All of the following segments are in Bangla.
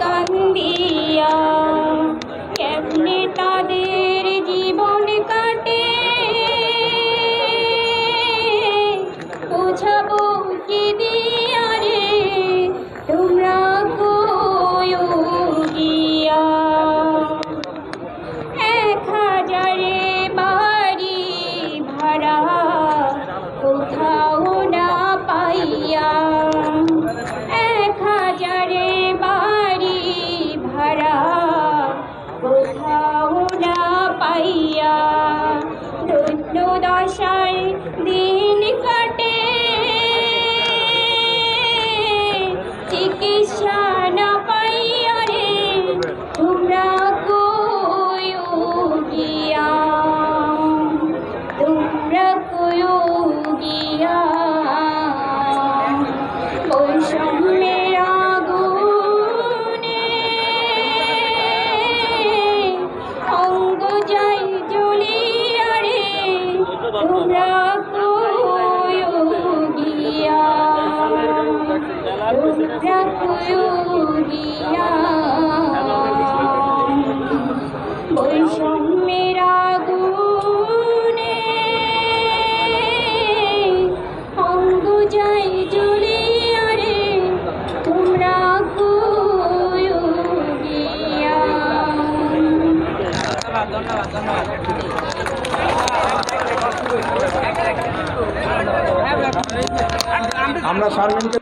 রে বৈষম্যের আগুনে অঙ্গ যাই জ্বলিয়া রে তোমরা গিয়া আমরা করছি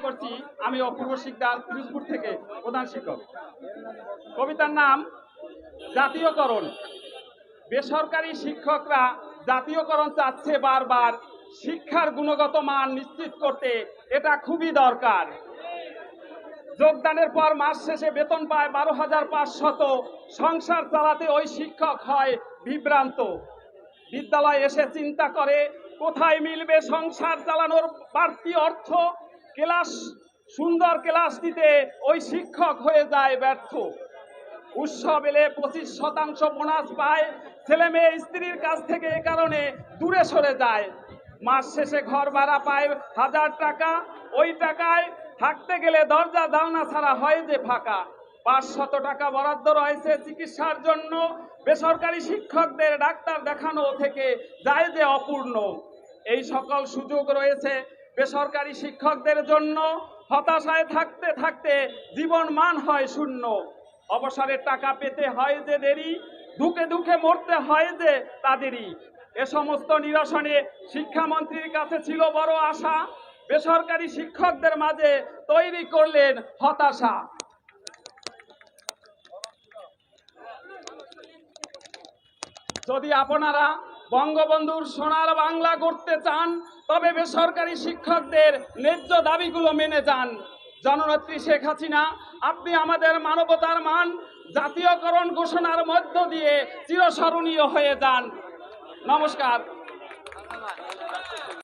আমি অপূর্ব শিকদার পিরোজপুর থেকে প্রধান শিক্ষক। কবিতার নাম, জাতীয়করণ। বেসরকারি শিক্ষকরা জাতীয়করণ চাচ্ছে বারবার। শিক্ষার গুণগত মান নিশ্চিত করতে এটা খুবই দরকার। যোগদানের পর মাস শেষে বেতন পায় বারো হাজার পাঁচশত। সংসার চালাতে ওই শিক্ষক হয় বিভ্রান্ত। বিদ্যালয়ে এসে চিন্তা করে, কোথায় মিলবে সংসার চালানোর বাড়তি অর্থ? ক্লাস সুন্দর ক্লাস দিতে ওই শিক্ষক হয়ে যায় ব্যর্থ। উৎসব এলে পঁচিশ শতাংশ বোনাস পায়, ছেলে মেয়ে স্ত্রীর কাছ থেকে এ কারণে দূরে সরে যায়। মাস শেষে ঘর ভাড়া পায় হাজার টাকা, ওই টাকায় থাকতে গেলে দরজা জানলা ছাড়া হয় যে ফাঁকা। পাঁচশত টাকা বরাদ্দ রয়েছে চিকিৎসার জন্য, বেসরকারি শিক্ষকদের ডাক্তার দেখানো থেকে যায় যে অপূর্ণ। এই সকল সুযোগ রয়েছে বেসরকারি শিক্ষকদের জন্য। হতাশায় থাকতে থাকতে জীবন মান হয় শূন্য। অবসরের টাকা পেতে হয় যে দেরি, দুঃখে দুঃখে মরতে হয় যে তাদেরই এ সমস্ত নিরসনে শিক্ষামন্ত্রীর কাছে ছিল বড় আশা। বেসরকারি শিক্ষকদের মাঝে তৈরি করলেন হতাশা। যদি আপনারা বঙ্গবন্ধুর সোনার বাংলা করতে চান, তবে বেসরকারি শিক্ষকদের ন্যায্য দাবিগুলো মেনে যান। জননেত্রী শেখ হাসিনা, আপনি আমাদের মানবতার মান জাতীয়করণ ঘোষণার মধ্য দিয়ে চিরস্মরণীয় হয়ে যান। নমস্কার।